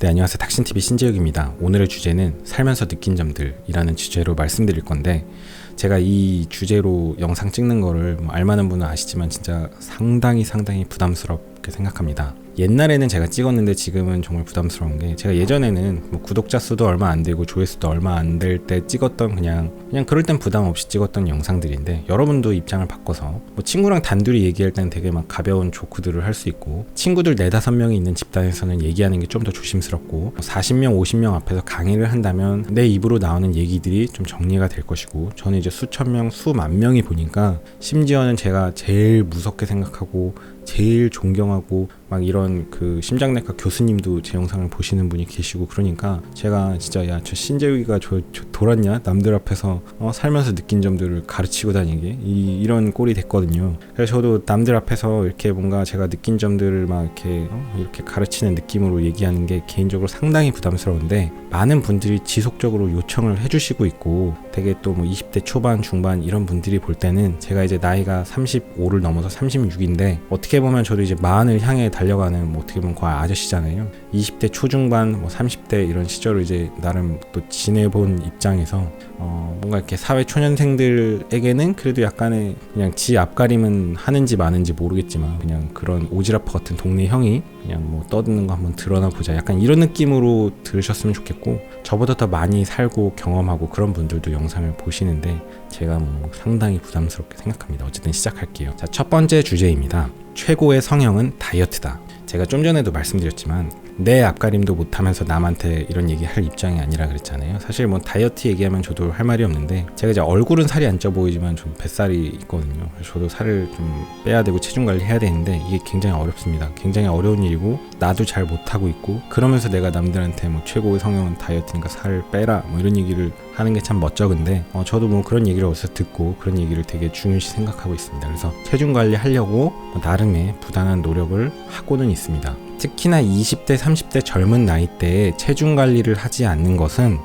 네, 안녕하세요. 닥신TV 신재욱입니다. 오늘의 주제는 살면서 느낀 점들이라는 주제로 말씀드릴 건데, 제가 이 주제로 영상 찍는 거를 뭐 알만한 분은 아시지만 진짜 상당히 상당히 부담스럽게 생각합니다. 옛날에는 제가 찍었는데 지금은 정말 부담스러운 게 제가 예전에는 뭐 구독자 수도 얼마 안 되고 조회수도 얼마 안 될 때 찍었던 그냥 그냥 그럴 땐 부담 없이 찍었던 영상들인데 여러분도 입장을 바꿔서 뭐 친구랑 단둘이 얘기할 때는 되게 막 가벼운 조크들을 할 수 있고 친구들 네다섯 명이 있는 집단에서는 얘기하는 게 좀 더 조심스럽고 40명 50명 앞에서 강의를 한다면 내 입으로 나오는 얘기들이 좀 정리가 될 것이고 저는 이제 수천 명 수만 명이 보니까 심지어는 제가 제일 무섭게 생각하고 제일 존경하고 막 이런 그 심장내과 교수님도 제 영상을 보시는 분이 계시고 그러니까 제가 진짜 야 저 신재욱이가 저, 저 돌았냐 남들 앞에서 어, 살면서 느낀 점들을 가르치고 다니게 이, 이런 꼴이 됐거든요. 그래서 저도 남들 앞에서 이렇게 뭔가 제가 느낀 점들을 막 이렇게 어, 이렇게 가르치는 느낌으로 얘기하는 게 개인적으로 상당히 부담스러운데 많은 분들이 지속적으로 요청을 해주시고 있고 되게 또 뭐 20대 초반 중반 이런 분들이 볼 때는 제가 이제 나이가 35를 넘어서 36인데 어떻게 보면 저도 이제 마흔을 향해 달려가는 뭐 어떻게 보면 거의 아저씨잖아요. 20대 초중반 뭐 30대 이런 시절을 이제 나름 또 지내본 입장에서 어 뭔가 이렇게 사회 초년생들에게는 그래도 약간의 그냥 지 앞가림은 하는지 마는지 모르겠지만 그냥 그런 오지라퍼 같은 동네 형이 그냥 뭐 떠드는 거 한번 드러나 보자 약간 이런 느낌으로 들으셨으면 좋겠고 저보다 더 많이 살고 경험하고 그런 분들도 영상을 보시는데 제가 뭐 상당히 부담스럽게 생각합니다. 어쨌든 시작할게요. 자, 첫 번째 주제입니다. 최고의 성형은 다이어트다. 제가 좀 전에도 말씀드렸지만 내 앞가림도 못하면서 남한테 이런 얘기 할 입장이 아니라 그랬잖아요. 사실 뭐 다이어트 얘기하면 저도 할 말이 없는데 제가 이제 얼굴은 살이 안 쪄 보이지만 좀 뱃살이 있거든요. 그래서 저도 살을 좀 빼야 되고 체중 관리 해야 되는데 이게 굉장히 어렵습니다. 굉장히 어려운 일이고 나도 잘 못하고 있고 그러면서 내가 남들한테 뭐 최고의 성형은 다이어트니까 살을 빼라 뭐 이런 얘기를 하는 게 참 멋쩍은데 어, 저도 뭐 그런 얘기를 어디서 듣고 그런 얘기를 되게 중요시 생각하고 있습니다. 그래서 체중 관리 하려고 뭐 나름의 부단한 노력을 하고는 있습니다. 특히나 20대, 30대 젊은 나이대에 체중 관리를 하지 않는 것은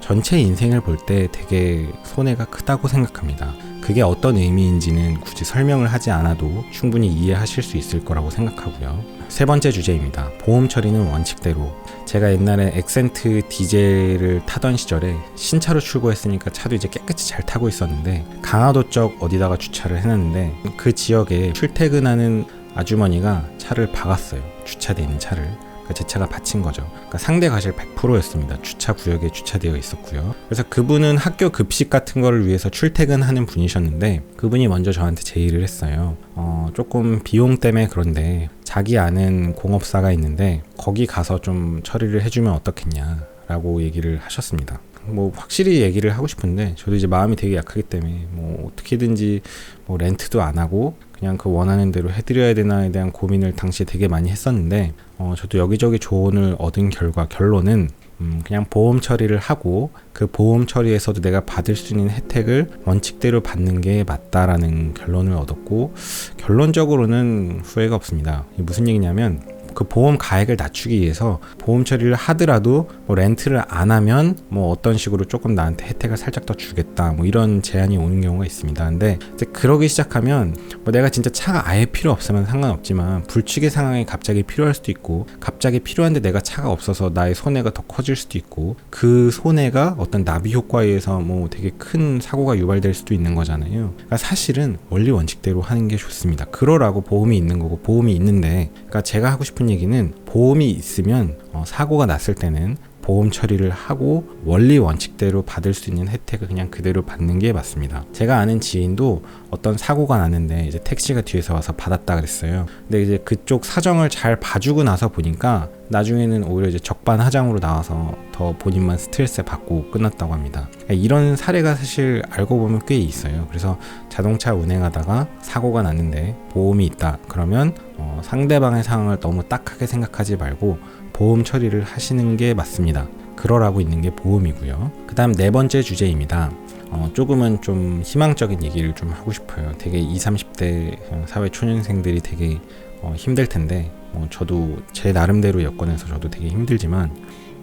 전체 인생을 볼 때 되게 손해가 크다고 생각합니다. 그게 어떤 의미인지는 굳이 설명을 하지 않아도 충분히 이해하실 수 있을 거라고 생각하고요. 세 번째 주제입니다. 보험 처리는 원칙대로. 제가 옛날에 엑센트 디젤을 타던 시절에 신차로 출고했으니까 차도 이제 깨끗이 잘 타고 있었는데 강화도 쪽 어디다가 주차를 해놨는데 그 지역에 출퇴근하는 아주머니가 차를 박았어요. 주차돼 있는 차를. 그러니까 제 차가 받친 거죠. 그러니까 상대 과실 100%였습니다. 주차 구역에 주차되어 있었고요. 그래서 그분은 학교 급식 같은 거를 위해서 출퇴근하는 분이셨는데 그분이 먼저 저한테 제의를 했어요. 어, 조금 비용 때문에 그런데 자기 아는 공업사가 있는데 거기 가서 좀 처리를 해주면 어떻겠냐라고 얘기를 하셨습니다. 뭐 확실히 얘기를 하고 싶은데 저도 이제 마음이 되게 약하기 때문에 뭐 어떻게든지 뭐 렌트도 안 하고 그냥 그 원하는 대로 해드려야 되나에 대한 고민을 당시에 되게 많이 했었는데 어 저도 여기저기 조언을 얻은 결과 결론은 음 그냥 보험 처리를 하고 그 보험 처리에서도 내가 받을 수 있는 혜택을 원칙대로 받는 게 맞다라는 결론을 얻었고 결론적으로는 후회가 없습니다. 무슨 얘기냐면 그 보험 가액을 낮추기 위해서 보험 처리를 하더라도 뭐 렌트를 안 하면 뭐 어떤 식으로 조금 나한테 혜택을 살짝 더 주겠다 뭐 이런 제안이 오는 경우가 있습니다. 근데 이제 그러기 시작하면 뭐 내가 진짜 차가 아예 필요 없으면 상관없지만 불치의 상황이 갑자기 필요할 수도 있고 갑자기 필요한데 내가 차가 없어서 나의 손해가 더 커질 수도 있고 그 손해가 어떤 나비 효과에 의해서 뭐 되게 큰 사고가 유발될 수도 있는 거잖아요. 그러니까 사실은 원리 원칙대로 하는 게 좋습니다. 그러라고 보험이 있는 거고 보험이 있는데 그러니까 제가 하고 싶은 얘기는 보험이 있으면 어, 사고가 났을 때는 보험 처리를 하고 원리 원칙대로 받을 수 있는 혜택을 그냥 그대로 받는 게 맞습니다. 제가 아는 지인도 어떤 사고가 났는데 이제 택시가 뒤에서 와서 받았다 그랬어요. 근데 이제 그쪽 사정을 잘 봐주고 나서 보니까 나중에는 오히려 이제 적반하장으로 나와서 더 본인만 스트레스 받고 끝났다고 합니다. 그러니까 이런 사례가 사실 알고 보면 꽤 있어요. 그래서 자동차 운행하다가 사고가 났는데 보험이 있다. 그러면 어, 상대방의 상황을 너무 딱하게 생각하지 말고 보험 처리를 하시는 게 맞습니다. 그러라고 있는 게 보험이고요. 그 다음 네 번째 주제입니다. 어, 조금은 좀 희망적인 얘기를 좀 하고 싶어요. 되게 20, 30대 사회 초년생들이 되게 어, 힘들 텐데, 뭐 저도 제 나름대로 여건에서 저도 되게 힘들지만,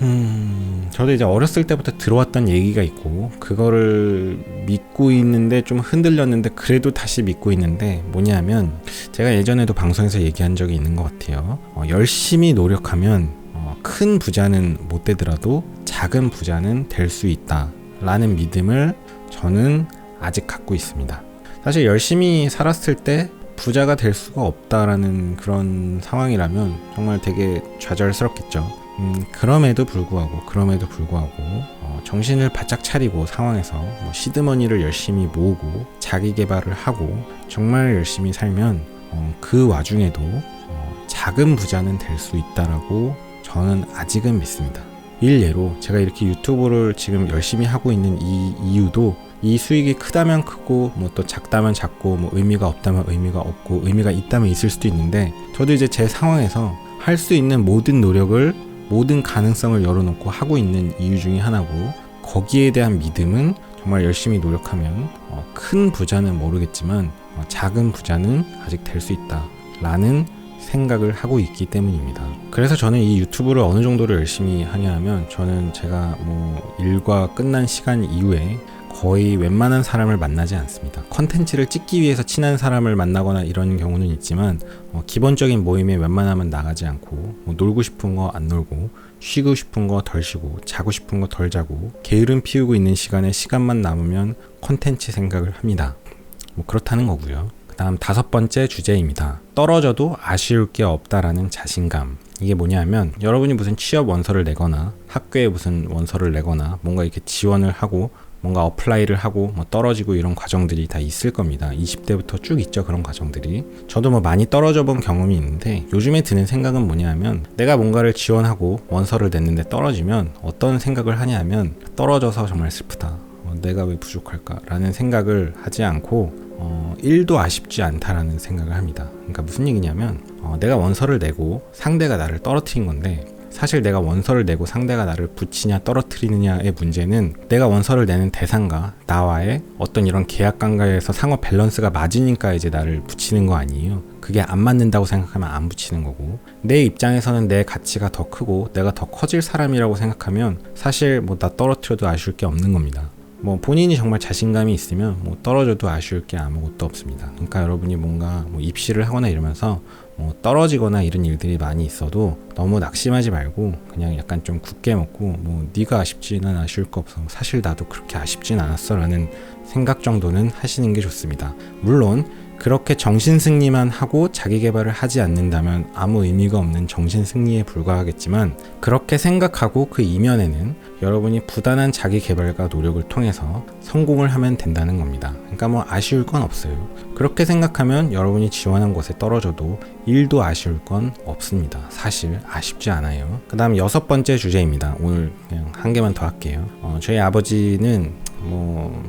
음, 저도 이제 어렸을 때부터 들어왔던 얘기가 있고, 그거를 믿고 있는데 좀 흔들렸는데, 그래도 다시 믿고 있는데, 뭐냐면, 제가 예전에도 방송에서 얘기한 적이 있는 것 같아요. 어, 열심히 노력하면, 어, 큰 부자는 못 되더라도 작은 부자는 될 수 있다. 라는 믿음을 저는 아직 갖고 있습니다. 사실 열심히 살았을 때 부자가 될 수가 없다라는 그런 상황이라면 정말 되게 좌절스럽겠죠. 음, 그럼에도 불구하고, 그럼에도 불구하고, 어, 정신을 바짝 차리고 상황에서 뭐 시드머니를 열심히 모으고 자기 개발을 하고 정말 열심히 살면 어, 그 와중에도 어, 작은 부자는 될 수 있다라고 저는 아직은 믿습니다. 일례로 제가 이렇게 유튜브를 지금 열심히 하고 있는 이 이유도 이 수익이 크다면 크고 뭐 또 작다면 작고 뭐 의미가 없다면 의미가 없고 의미가 있다면 있을 수도 있는데 저도 이제 제 상황에서 할 수 있는 모든 노력을 모든 가능성을 열어놓고 하고 있는 이유 중에 하나고 거기에 대한 믿음은 정말 열심히 노력하면 어, 큰 부자는 모르겠지만 어, 작은 부자는 아직 될 수 있다 라는 생각을 하고 있기 때문입니다. 그래서 저는 이 유튜브를 어느 정도로 열심히 하냐 하면 저는 제가 뭐 일과 끝난 시간 이후에 거의 웬만한 사람을 만나지 않습니다. 컨텐츠를 찍기 위해서 친한 사람을 만나거나 이런 경우는 있지만 어, 기본적인 모임에 웬만하면 나가지 않고 뭐 놀고 싶은 거 안 놀고 쉬고 싶은 거 덜 쉬고 자고 싶은 거 덜 자고 게으름 피우고 있는 시간에 시간만 남으면 컨텐츠 생각을 합니다. 뭐 그렇다는 거고요. 그 다음 다섯 번째 주제입니다. 떨어져도 아쉬울 게 없다라는 자신감. 이게 뭐냐면 여러분이 무슨 취업 원서를 내거나 학교에 무슨 원서를 내거나 뭔가 이렇게 지원을 하고 뭔가 어플라이를 하고 뭐 떨어지고 이런 과정들이 다 있을 겁니다. 20대부터 쭉 있죠 그런 과정들이. 저도 뭐 많이 떨어져 본 경험이 있는데 요즘에 드는 생각은 뭐냐면 내가 뭔가를 지원하고 원서를 냈는데 떨어지면 어떤 생각을 하냐면 떨어져서 정말 슬프다. 어, 내가 왜 부족할까라는 생각을 하지 않고 어, 1도 아쉽지 않다라는 생각을 합니다. 그러니까 무슨 얘기냐면 어, 내가 원서를 내고 상대가 나를 떨어뜨린 건데 사실 내가 원서를 내고 상대가 나를 붙이냐 떨어뜨리느냐의 문제는 내가 원서를 내는 대상과 나와의 어떤 이런 계약 관계에서 상호 밸런스가 맞으니까 이제 나를 붙이는 거 아니에요. 그게 안 맞는다고 생각하면 안 붙이는 거고 내 입장에서는 내 가치가 더 크고 내가 더 커질 사람이라고 생각하면 사실 뭐 나 떨어뜨려도 아쉬울 게 없는 겁니다. 뭐 본인이 정말 자신감이 있으면 뭐 떨어져도 아쉬울 게 아무것도 없습니다. 그러니까 여러분이 뭔가 뭐 입시를 하거나 이러면서 뭐 떨어지거나 이런 일들이 많이 있어도 너무 낙심하지 말고 그냥 약간 좀 굳게 먹고 뭐 네가 아쉽지 난 아쉬울 거 없어 사실 나도 그렇게 아쉽진 않았어 라는 생각 정도는 하시는 게 좋습니다. 물론 그렇게 정신 승리만 하고 자기 개발을 하지 않는다면 아무 의미가 없는 정신 승리에 불과하겠지만 그렇게 생각하고 그 이면에는 여러분이 부단한 자기 개발과 노력을 통해서 성공을 하면 된다는 겁니다. 그러니까 뭐 아쉬울 건 없어요. 그렇게 생각하면 여러분이 지원한 곳에 떨어져도 일도 아쉬울 건 없습니다. 사실 아쉽지 않아요. 그 다음 여섯 번째 주제입니다. 오늘 그냥 한 개만 더 할게요. 어, 저희 아버지는 뭐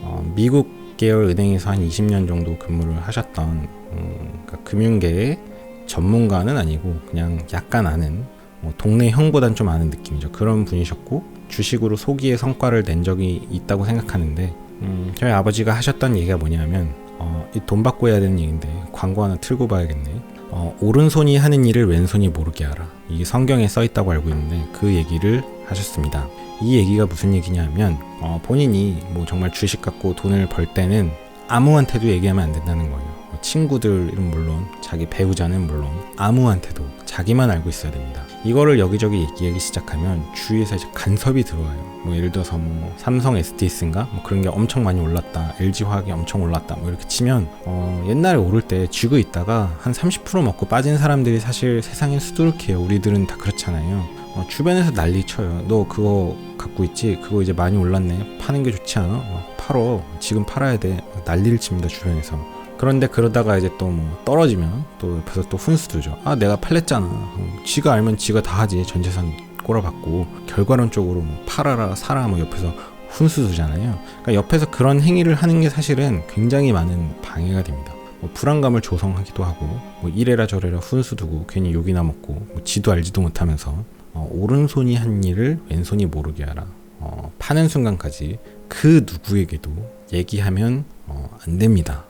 어, 미국 계열 은행에서 한 20년 정도 근무를 하셨던 음, 그러니까 금융계의 전문가는 아니고 그냥 약간 아는 뭐 동네 형보단 좀 아는 느낌이죠. 그런 분이셨고 주식으로 소기의 성과를 낸 적이 있다고 생각하는데 음, 저희 아버지가 하셨던 얘기가 뭐냐면 어, 돈 받고 해야 되는 얘기인데 광고 하나 틀고 봐야겠네. 어, 오른손이 하는 일을 왼손이 모르게 하라. 이게 성경에 써 있다고 알고 있는데 그 얘기를 하셨습니다. 이 얘기가 무슨 얘기냐면 어, 본인이 뭐 정말 주식 갖고 돈을 벌 때는 아무한테도 얘기하면 안 된다는 거예요. 뭐 친구들은 물론 자기 배우자는 물론 아무한테도 자기만 알고 있어야 됩니다. 이거를 여기저기 얘기하기 시작하면 주위에서 이제 간섭이 들어와요. 뭐 예를 들어서 뭐 삼성 SDS인가 뭐 그런 게 엄청 많이 올랐다, LG 화학이 엄청 올랐다, 뭐 이렇게 치면 어 옛날에 오를 때 쥐고 있다가 한 30% 먹고 빠진 사람들이 사실 세상에 수두룩해요. 우리들은 다 그렇잖아요. 어, 주변에서 난리 쳐요. 너 그거 갖고 있지? 그거 이제 많이 올랐네. 파는 게 좋지 않아? 어, 팔어. 지금 팔아야 돼. 난리를 칩니다 주변에서. 그런데 그러다가 이제 또 뭐 떨어지면 또 옆에서 또 훈수두죠. 아 내가 팔랬잖아. 어, 지가 알면 지가 다 하지. 전 재산 꼬라박고 결과론적으로 뭐 팔아라 사라 뭐 옆에서 훈수두잖아요. 그러니까 옆에서 그런 행위를 하는 게 사실은 굉장히 많은 방해가 됩니다. 뭐 불안감을 조성하기도 하고 뭐 이래라 저래라 훈수 두고 괜히 욕이나 먹고 뭐 지도 알지도 못하면서 어, 오른손이 한 일을 왼손이 모르게 하라. 어, 파는 순간까지 그 누구에게도 얘기하면 어, 안 됩니다.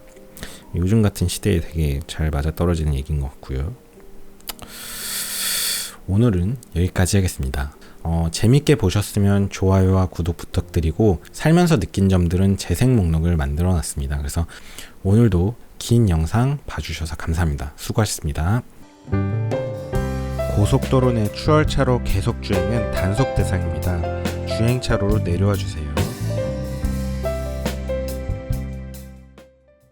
요즘 같은 시대에 되게 잘 맞아 떨어지는 얘기인 것 같고요. 오늘은 여기까지 하겠습니다. 어, 재밌게 보셨으면 좋아요와 구독 부탁드리고 살면서 느낀 점들은 재생 목록을 만들어 놨습니다. 그래서 오늘도 긴 영상 봐주셔서 감사합니다. 수고하셨습니다. 고속도로 내 추월차로 계속 주행은 단속 대상입니다. 주행차로로 내려와 주세요.